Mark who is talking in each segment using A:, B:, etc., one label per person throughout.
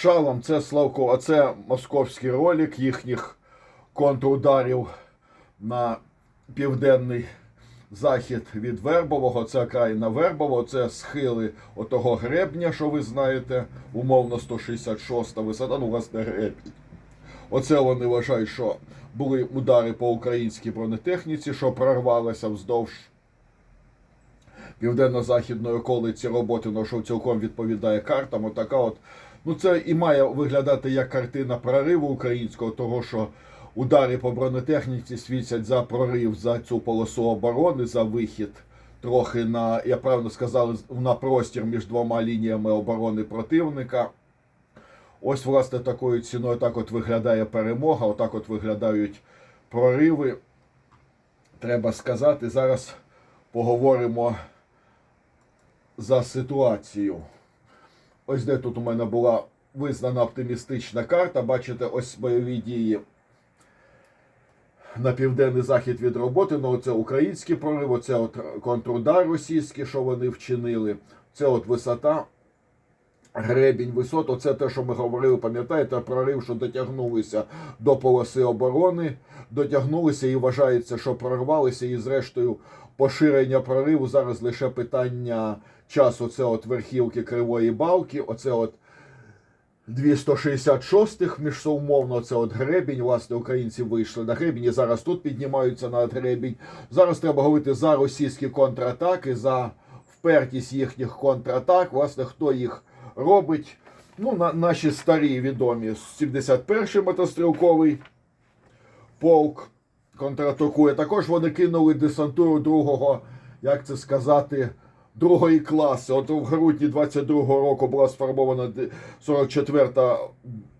A: Шалом, це Славко, а це московський ролик їхніх контрударів на південний захід від Вербового. Це окраїна Вербового, це схили отого гребня, що ви знаєте, умовно 166 висота, ну власне гребінь. Оце вони вважають, що були удари по українській бронетехніці, що прорвалися вздовж південно-західної околиці роботи, що цілком відповідає картам. Отака от. Ну, це і має виглядати як картина прориву українського, того що удари по бронетехніці свідчать за прорив за цю полосу оборони, за вихід трохи на, я правильно сказав, на простір між двома лініями оборони противника. Ось, власне, такою ціною так от виглядає перемога, отак от виглядають прориви. Треба сказати, зараз поговоримо за ситуацію. Ось де тут у мене була визнана оптимістична карта. Бачите, ось бойові дії на південний захід від роботи. Ну, це український прорив, оце от контрудар російський, що вони вчинили. Це от висота, гребінь висот. Оце те, що ми говорили, пам'ятаєте, прорив, що дотягнулися до полоси оборони, дотягнулися і вважається, що прорвалися, і зрештою поширення прориву зараз лише питання часу. Це от верхівки Кривої Балки, оце от 266-х міжсоумовно, це от гребінь. Власне, українці вийшли на гребінь і зараз тут піднімаються на гребінь. Зараз треба говорити за російські контратаки, за впертість їхніх контратак. Власне, хто їх робить. Ну, на, наші старі відомі 71-й мотострілковий полк контратакує. Також вони кинули десантуру другого, як це сказати, другої класи. От в грудні 22-го року була сформована 44-та дес-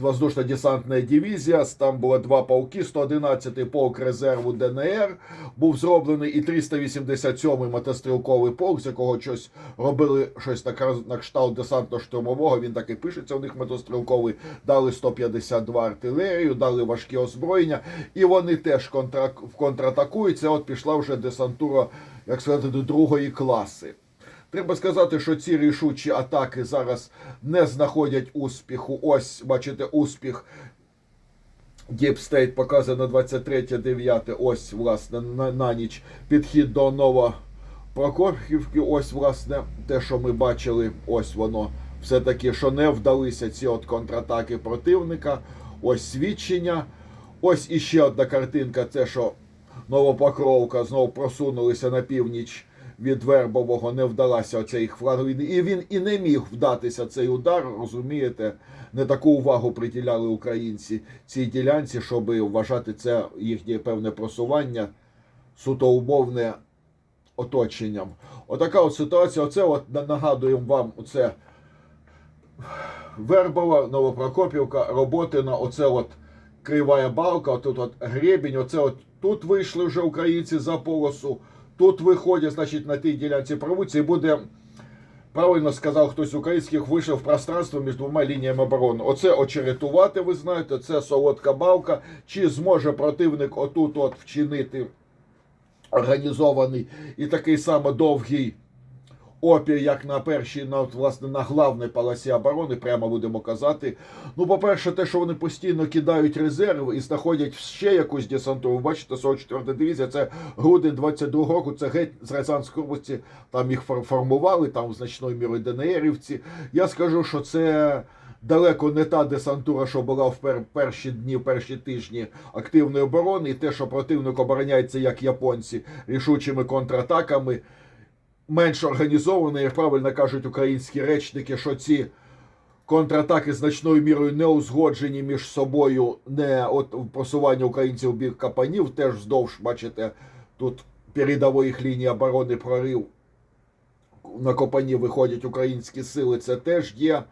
A: воздушно-десантна дивізія. Там було два полки, 111-й полк резерву ДНР був зроблений, і 387-й мотострілковий полк, з якого щось робили щось на, кшталт десантно-штурмового. Він так і пишеться. У них мотострілковий дали 152 артилерію, дали важкі озброєння, і вони теж контра... контратакують. От пішла вже десантура, як сказати, до другої класи. Треба сказати, що ці рішучі атаки зараз не знаходять успіху. Ось, бачите, успіх показує на 23.9. Ось, власне, на, на ніч підхід до Новопрокопівки. Ось, власне, те, що ми бачили, ось воно. Все-таки, що не вдалися ці от контратаки противника. Ось свідчення. Ось іще одна картинка. Це що Новопокровка знову просунулися на північ від Вербового, не вдалася оця їх фланг. І він і не міг вдатися цей удар, розумієте? Не таку увагу приділяли українці цій ділянці, щоб вважати це їхнє певне просування суто умовне оточенням. Отака от ситуація. Оце от нагадуємо вам оце Вербова, Новопрокопівка, Роботина, оце от Кривая Балка, отут от гребінь, оце от тут вийшли вже українці за полосу, тут виходять, значить, на тій ділянці провуці і буде. Правильно сказав хтось українських, вийшов пространство між двома лініями оборони. Оце очеретувати, ви знаєте, це солодка балка. Чи зможе противник отут от вчинити організований і такий само довгий опір, як на першій, на власне на главній полосі оборони, прямо будемо казати. Ну, по-перше, те, що вони постійно кидають резерви і знаходять ще якусь десантуру. Бачите, 44-та дивізія, це грудень 22-го року, це геть з Рязанської області, там їх формували, там значною мірою ДНРівці. Я скажу, що це. Далеко не та десантура, що була в пер- перші дні, перші тижні активної оборони, і те, що противник обороняється, як японці, рішучими контратаками, менш організовано, як правильно кажуть українські речники, що ці контратаки значною мірою не узгоджені між собою, не от просування українців в бік капанів, теж вздовж, бачите, тут передової лінії оборони прорив. На копані виходять українські сили, це теж є.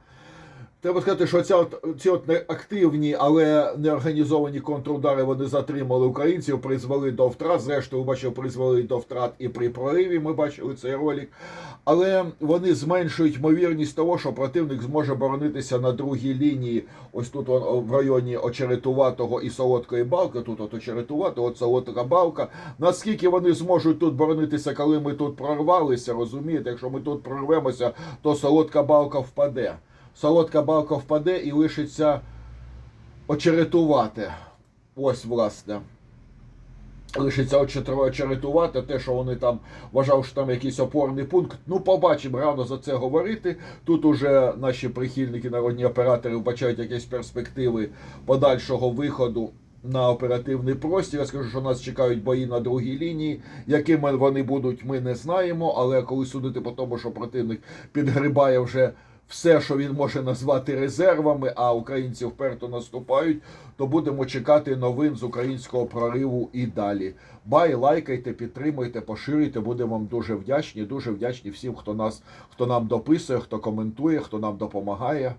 A: Треба сказати, що ця ці от неактивні, але неорганізовані контрудари вони затримали українців, призвели до втрат. Зрештою, ви бачили, призвели до втрат і при прориві. Ми бачили цей ролик. Але вони зменшують ймовірність того, що противник зможе боронитися на другій лінії. Ось тут в районі очеретуватого і солодкої балки. Тут от очеретуватого, от солодка балка. Наскільки вони зможуть тут боронитися, коли ми тут прорвалися, розумієте? Якщо ми тут прорвемося, то солодка балка впаде. Солодка балка впаде і лишиться очеретувати. Ось, власне. Лишиться очеретувати те, що вони там вважав, що там якийсь опорний пункт. Ну, побачимо, рано за це говорити. Тут уже наші прихильники, народні оператори вбачають якісь перспективи подальшого виходу на оперативний простір. Я скажу, що нас чекають бої на другій лінії. Якими вони будуть, ми не знаємо. Але коли судити по тому, що противник підгрибає вже все, що він може назвати резервами, а українці вперто наступають, то будемо чекати новин з українського прориву і далі. Бай, лайкайте, підтримуйте, поширюйте. Будемо вам дуже вдячні. Дуже вдячні всім, хто нас, хто нам дописує, хто коментує, хто нам допомагає.